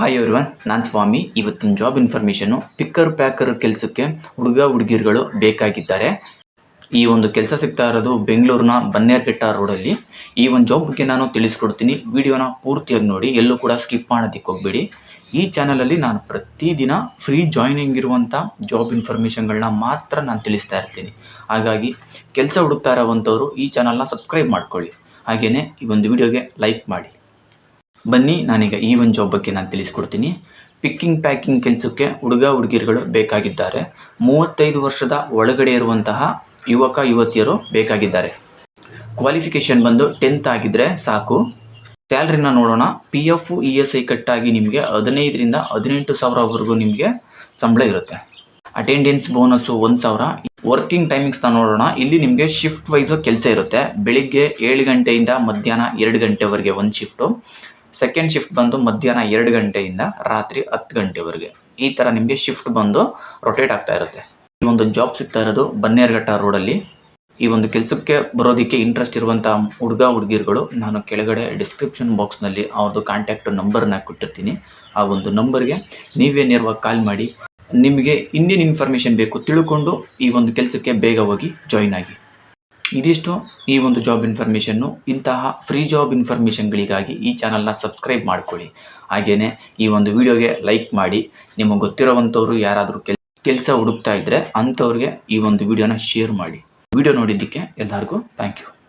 Hi everyone ನಾನು ಸ್ವಾಮಿ. ಇವತ್ತಿನ job information picker packer ಕೆಲಸಕ್ಕೆ ಹುಡುಗ, ಹುಡುಗಿರುಗಳು ಬೇಕಾಗಿದ್ದಾರೆ. ಈ ಒಂದು ಕೆಲಸ ಸಿಗ್ತಾ ಇರೋದು ಬೆಂಗಳೂರಿನ ಬನ್ನೇರ್ಘಟ್ಟ ರೋಡಲ್ಲಿ. ಈ ಒಂದು ಜಾಬ್ ಬಗ್ಗೆ ನಾನು ತಿಳಿಸ್ಕೊಡ್ತೀನಿ. ವಿಡಿಯೋನ ಪೂರ್ತಿಯಾಗಿ ನೋಡಿ, ಎಲ್ಲೂ ಕೂಡ ಸ್ಕಿಪ್ ಮಾಡೋದಕ್ಕೆ ಹೋಗ್ಬೇಡಿ. ಈ ಚಾನಲಲ್ಲಿ ನಾನು ಪ್ರತಿದಿನ ಫ್ರೀ ಜಾಯ್ನಿಂಗ್ ಇರುವಂಥ ಜಾಬ್ ಇನ್ಫಾರ್ಮೇಷನ್ಗಳನ್ನ ಮಾತ್ರ ನಾನು ತಿಳಿಸ್ತಾ ಇರ್ತೀನಿ. ಹಾಗಾಗಿ, ಕೆಲಸ ಹುಡುಕ್ತಾ ಇರೋವಂಥವ್ರು ಈ ಚಾನಲ್ನ ಸಬ್ಸ್ಕ್ರೈಬ್ ಮಾಡ್ಕೊಳ್ಳಿ. ಹಾಗೆಯೇ ಈ ಒಂದು ವಿಡಿಯೋಗೆ ಲೈಕ್ ಮಾಡಿ. ಬನ್ನಿ, ನಾನೀಗ ಈ ಒಂದು ಜಾಬ್ ಬಗ್ಗೆ ನಾನು ತಿಳಿಸ್ಕೊಡ್ತೀನಿ. ಪಿಕ್ಕಿಂಗ್ ಪ್ಯಾಕಿಂಗ್ ಕೆಲಸಕ್ಕೆ ಹುಡುಗ, ಹುಡುಗಿರುಗಳು ಬೇಕಾಗಿದ್ದಾರೆ. ಮೂವತ್ತೈದು ವರ್ಷದ ಒಳಗಡೆ ಇರುವಂತಹ ಯುವಕ, ಯುವತಿಯರು ಬೇಕಾಗಿದ್ದಾರೆ. ಕ್ವಾಲಿಫಿಕೇಷನ್ ಬಂದು ಟೆಂತ್ ಆಗಿದ್ದರೆ ಸಾಕು. ಸ್ಯಾಲ್ರಿನ ನೋಡೋಣ. P F E S I ಕಟ್ಟಾಗಿ ನಿಮಗೆ ಹದಿನೈದರಿಂದ ಹದಿನೆಂಟು ಸಾವಿರವರೆಗೂ ನಿಮಗೆ ಸಂಬಳ ಇರುತ್ತೆ. ಅಟೆಂಡೆನ್ಸ್ ಬೋನಸ್ಸು ಒಂದು ಸಾವಿರ. ವರ್ಕಿಂಗ್ ಟೈಮಿಂಗ್ಸ್ನ ನೋಡೋಣ. ಇಲ್ಲಿ ನಿಮಗೆ ಶಿಫ್ಟ್ ವೈಸು ಕೆಲಸ ಇರುತ್ತೆ. ಬೆಳಿಗ್ಗೆ ಏಳು ಗಂಟೆಯಿಂದ ಮಧ್ಯಾಹ್ನ ಎರಡು ಗಂಟೆವರೆಗೆ ಒಂದು ಶಿಫ್ಟು ಸೆಕೆಂಡ್ ಶಿಫ್ಟ್ ಬಂದು ಮಧ್ಯಾಹ್ನ ಎರಡು ಗಂಟೆಯಿಂದ ರಾತ್ರಿ ಹತ್ತು ಗಂಟೆವರೆಗೆ. ಈ ಥರ ನಿಮಗೆ ಶಿಫ್ಟ್ ಬಂದು ರೊಟೇಟ್ ಆಗ್ತಾ ಇರುತ್ತೆ. ಈ ಒಂದು ಜಾಬ್ ಸಿಗ್ತಾ ಇರೋದು ಬನ್ನೇರ್ಘಟ್ಟ ರೋಡಲ್ಲಿ. ಈ ಒಂದು ಕೆಲಸಕ್ಕೆ ಬರೋದಕ್ಕೆ ಇಂಟ್ರೆಸ್ಟ್ ಇರುವಂಥ ಹುಡುಗ, ಹುಡುಗಿರುಗಳು ನಾನು ಕೆಳಗಡೆ ಡಿಸ್ಕ್ರಿಪ್ಷನ್ ಬಾಕ್ಸ್ನಲ್ಲಿ ಅವ್ರದ್ದು ಕಾಂಟ್ಯಾಕ್ಟ್ ನಂಬರ್ನ ಕೊಟ್ಟಿರ್ತೀನಿ. ಆ ಒಂದು ನಂಬರ್ಗೆ ನೀವೇ ನೇರವಾಗಿ ಕಾಲ್ ಮಾಡಿ. ನಿಮಗೆ ಇನ್ನೇನು ಇನ್ಫಾರ್ಮೇಷನ್ ಬೇಕು, ತಿಳ್ಕೊಂಡು ಈ ಒಂದು ಕೆಲಸಕ್ಕೆ ಬೇಗ ಹೋಗಿ ಜಾಯಿನ್ ಆಗಿ. ಇದಿಷ್ಟು ಈ ಒಂದು ಜಾಬ್ ಇನ್ಫಾರ್ಮೇಷನ್ನು ಇಂತಹ ಫ್ರೀ ಜಾಬ್ ಇನ್ಫಾರ್ಮೇಷನ್ಗಳಿಗಾಗಿ ಈ ಚಾನಲ್ನ ಸಬ್ಸ್ಕ್ರೈಬ್ ಮಾಡ್ಕೊಳ್ಳಿ. ಹಾಗೆಯೇ ಈ ಒಂದು ವಿಡಿಯೋಗೆ ಲೈಕ್ ಮಾಡಿ. ನಿಮಗೆ ಗೊತ್ತಿರೋವಂಥವ್ರು ಯಾರಾದರೂ ಕೆಲ್, ಕೆಲಸ ಹುಡುಕ್ತಾ ಇದ್ದರೆ ಅಂಥವ್ರಿಗೆ ಈ ಒಂದು ವಿಡಿಯೋನ ಶೇರ್ ಮಾಡಿ. ವಿಡಿಯೋ ನೋಡಿದ್ದಕ್ಕೆ ಎಲ್ಲರಿಗೂ ಥ್ಯಾಂಕ್ ಯು